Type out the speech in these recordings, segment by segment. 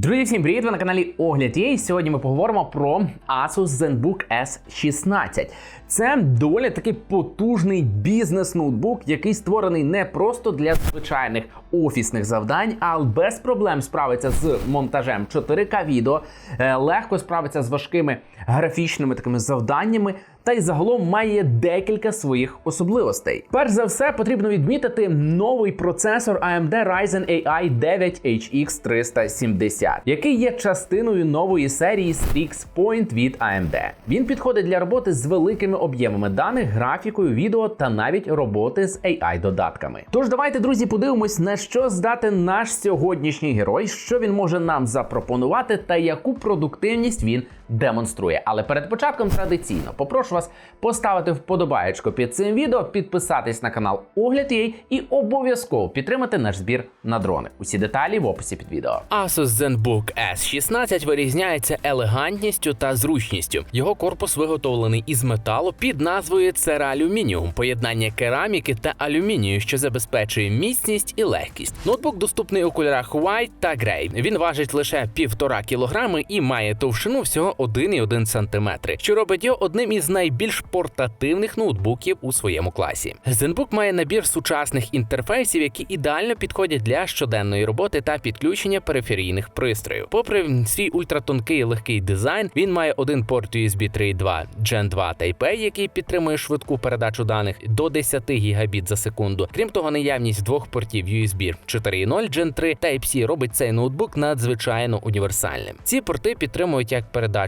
Друзі, всім привіт! Ви на каналі Огляд є. Сьогодні ми поговоримо про Asus ZenBook S16. Це доволі такий потужний бізнес-ноутбук, який створений не просто для звичайних офісних завдань, а без проблем справиться з монтажем 4К відео, е, легко справиться з важкими графічними такими завданнями. Та й загалом має декілька своїх особливостей. Перш за все, потрібно відмітити новий процесор AMD Ryzen AI 9 HX 370, який є частиною нової серії Strix Point від AMD. Він підходить для роботи з великими об'ємами даних, графікою, відео та навіть роботи з AI-додатками. Тож давайте, друзі, подивимось, на що здати наш сьогоднішній герой, що він може нам запропонувати, та яку продуктивність він демонструє. Але перед початком традиційно попрошу вас поставити вподобаєчко під цим відео, підписатись на канал Огляд їй і обов'язково підтримати наш збір на дрони. Усі деталі в описі під відео. Asus ZenBook S16 вирізняється елегантністю та зручністю. Його корпус виготовлений із металу під назвою Цералюмініум, поєднання кераміки та алюмінію, що забезпечує міцність і легкість. Ноутбук доступний у кольорах White та Grey. Він важить лише півтора кілограми і має товщину всього 1,1 см, що робить його одним із найбільш портативних ноутбуків у своєму класі. ZenBook має набір сучасних інтерфейсів, які ідеально підходять для щоденної роботи та підключення периферійних пристроїв. Попри свій ультратонкий легкий дизайн, він має один порт USB 3.2 Gen 2 Type-A, який підтримує швидку передачу даних до 10 гігабіт за секунду. Крім того, наявність двох портів USB 4.0 Gen 3 Type-C робить цей ноутбук надзвичайно універсальним. Ці порти підтримують як передачу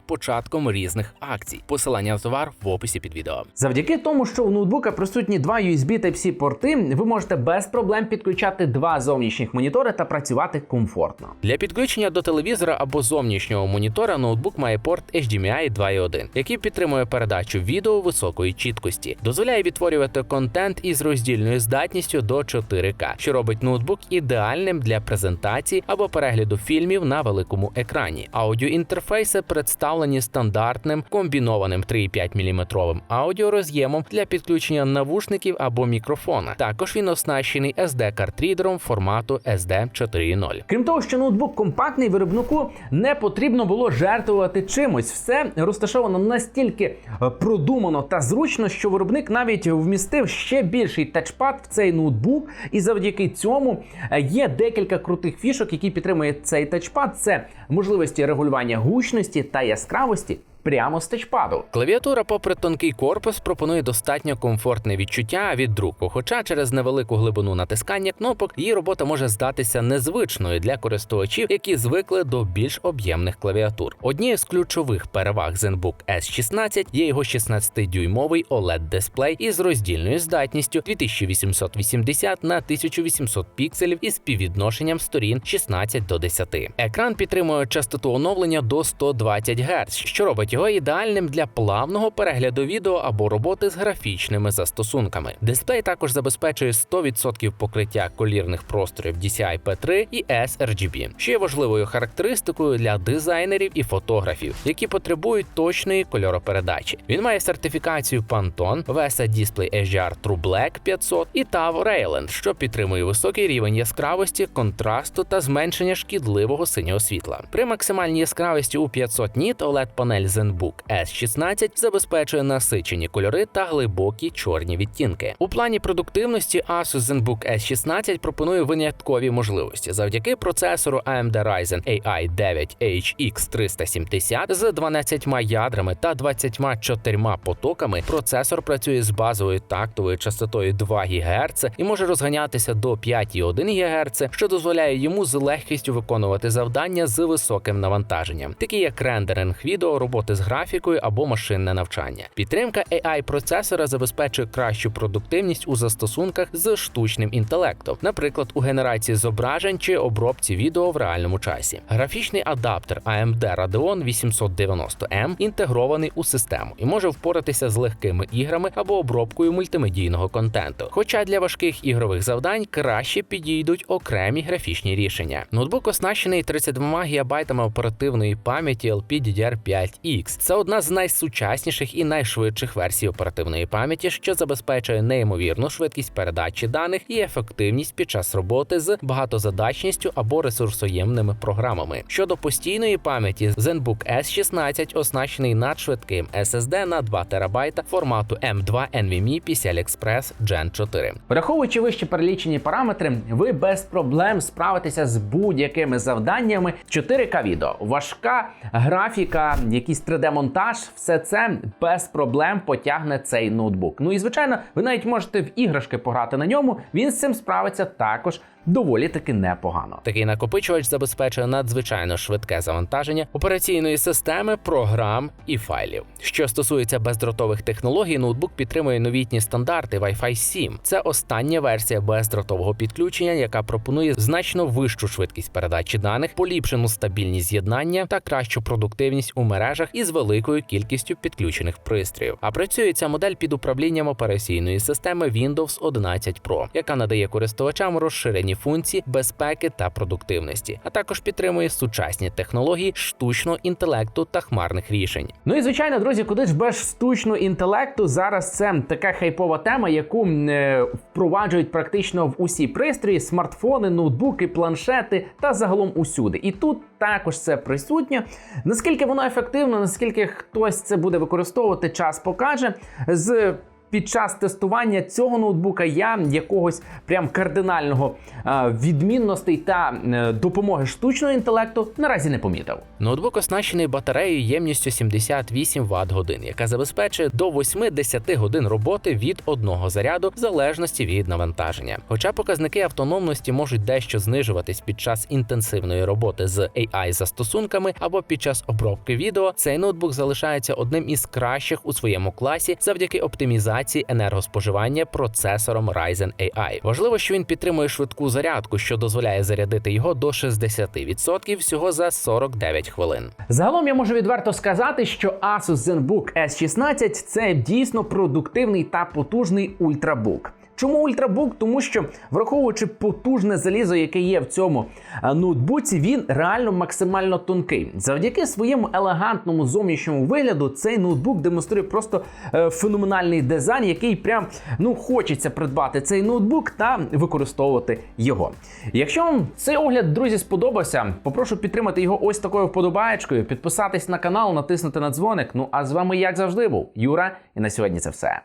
початком різних акцій. Посилання на товар в описі під відео. Завдяки тому, що у ноутбука присутні два USB Type-C порти, ви можете без проблем підключати два зовнішніх монітори та працювати комфортно. Для підключення до телевізора або зовнішнього монітора ноутбук має порт HDMI 2.1, який підтримує передачу відео високої чіткості, дозволяє відтворювати контент із роздільною здатністю до 4К, що робить ноутбук ідеальним для презентації або перегляду фільмів на великому екрані. Аудіоінтерфейси представлені стандартним комбінованим 3,5 мм аудіороз'ємом для підключення навушників або мікрофона. Також він оснащений SD-картрідером формату SD 4.0. Крім того, що ноутбук компактний, виробнику не потрібно було жертвувати чимось. Все розташовано настільки е, продумано та зручно, що виробник навіть вмістив ще більший тачпад в цей ноутбук, і завдяки цьому е, є декілька крутих фішок, які підтримує цей тачпад. Це можливості регулювання гучності та яскравості. Прямо з тачпаду. Клавіатура, попри тонкий корпус, пропонує достатньо комфортне відчуття від друку. Хоча через невелику глибину натискання кнопок її робота може здатися незвичною для користувачів, які звикли до більш об'ємних клавіатур. Однією з ключових переваг ZenBook S16 є його 16-дюймовий oled дисплей із роздільною здатністю 2880 на 1800 пікселів із співвідношенням сторін 16 до 10. Екран підтримує частоту оновлення до 120 Гц, що робить його ідеальним для плавного перегляду відео або роботи з графічними застосунками. Дисплей також забезпечує 100% покриття колірних просторів DCI P3 і sRGB, що є важливою характеристикою для дизайнерів і фотографів, які потребують точної кольоропередачі. Він має сертифікацію Pantone, VESA Display HDR True Black 500 і TAV Rayland, що підтримує високий рівень яскравості, контрасту та зменшення шкідливого синього світла. При максимальній яскравості у 500 ніт oled панель ZenBook S16 забезпечує насичені кольори та глибокі чорні відтінки. У плані продуктивності Asus ZenBook S16 пропонує виняткові можливості завдяки процесору AMD Ryzen AI 9 HX 370 з 12 ядрами та 24 потоками. Процесор працює з базовою тактовою частотою 2 ГГц і може розганятися до 5,1 ГГц, що дозволяє йому з легкістю виконувати завдання з високим навантаженням, такі як рендеринг відео, роботи роботи з графікою або машинне навчання. Підтримка AI процесора забезпечує кращу продуктивність у застосунках з штучним інтелектом, наприклад, у генерації зображень чи обробці відео в реальному часі. Графічний адаптер AMD Radeon 890M інтегрований у систему і може впоратися з легкими іграми або обробкою мультимедійного контенту. Хоча для важких ігрових завдань краще підійдуть окремі графічні рішення. Ноутбук оснащений 32 ГБ оперативної пам'яті LPDDR5X. Це одна з найсучасніших і найшвидших версій оперативної пам'яті, що забезпечує неймовірну швидкість передачі даних і ефективність під час роботи з багатозадачністю або ресурсоємними програмами. Щодо постійної пам'яті, ZenBook S16 оснащений надшвидким SSD на 2 ТБ формату M2 NVMe PCI Express Gen 4. Враховуючи вище перелічені параметри, ви без проблем справитеся з будь-якими завданнями 4К відео, важка графіка, якийсь 3D-монтаж, все це без проблем потягне цей ноутбук. Ну і звичайно, ви навіть можете в іграшки пограти на ньому. Він з цим справиться також доволі таки непогано. Такий накопичувач забезпечує надзвичайно швидке завантаження операційної системи, програм і файлів. Що стосується бездротових технологій, ноутбук підтримує новітні стандарти Wi-Fi 7. Це остання версія бездротового підключення, яка пропонує значно вищу швидкість передачі даних, поліпшену стабільність з'єднання та кращу продуктивність у мережах із великою кількістю підключених пристроїв. А працює ця модель під управлінням операційної системи Windows 11 Pro, яка надає користувачам розширені функції безпеки та продуктивності, а також підтримує сучасні технології штучного інтелекту та хмарних рішень. Ну і звичайно, друзі, куди ж без штучного інтелекту зараз це така хайпова тема, яку е, впроваджують практично в усі пристрої: смартфони, ноутбуки, планшети та загалом усюди. І тут також це присутнє. Наскільки воно ефективно, наскільки хтось це буде використовувати, час покаже з. Під час тестування цього ноутбука я якогось прям кардинального е, відмінностей та е, допомоги штучного інтелекту наразі не помітив. Ноутбук оснащений батареєю ємністю 78 Вт годин, яка забезпечує до 8-10 годин роботи від одного заряду в залежності від навантаження. Хоча показники автономності можуть дещо знижуватись під час інтенсивної роботи з AI застосунками або під час обробки відео, цей ноутбук залишається одним із кращих у своєму класі завдяки оптимізації енергоспоживання процесором Ryzen AI. Важливо, що він підтримує швидку зарядку, що дозволяє зарядити його до 60% всього за 49 хвилин. Загалом я можу відверто сказати, що Asus ZenBook S16 це дійсно продуктивний та потужний ультрабук. Чому ультрабук? Тому що враховуючи потужне залізо, яке є в цьому е, ноутбуці, він реально максимально тонкий. Завдяки своєму елегантному зовнішньому вигляду, цей ноутбук демонструє просто е, феноменальний дизайн, який прям ну хочеться придбати цей ноутбук та використовувати його. Якщо вам цей огляд, друзі, сподобався, попрошу підтримати його ось такою вподобаєчкою, підписатись на канал, натиснути на дзвоник. Ну а з вами, як завжди, був Юра, і на сьогодні це все.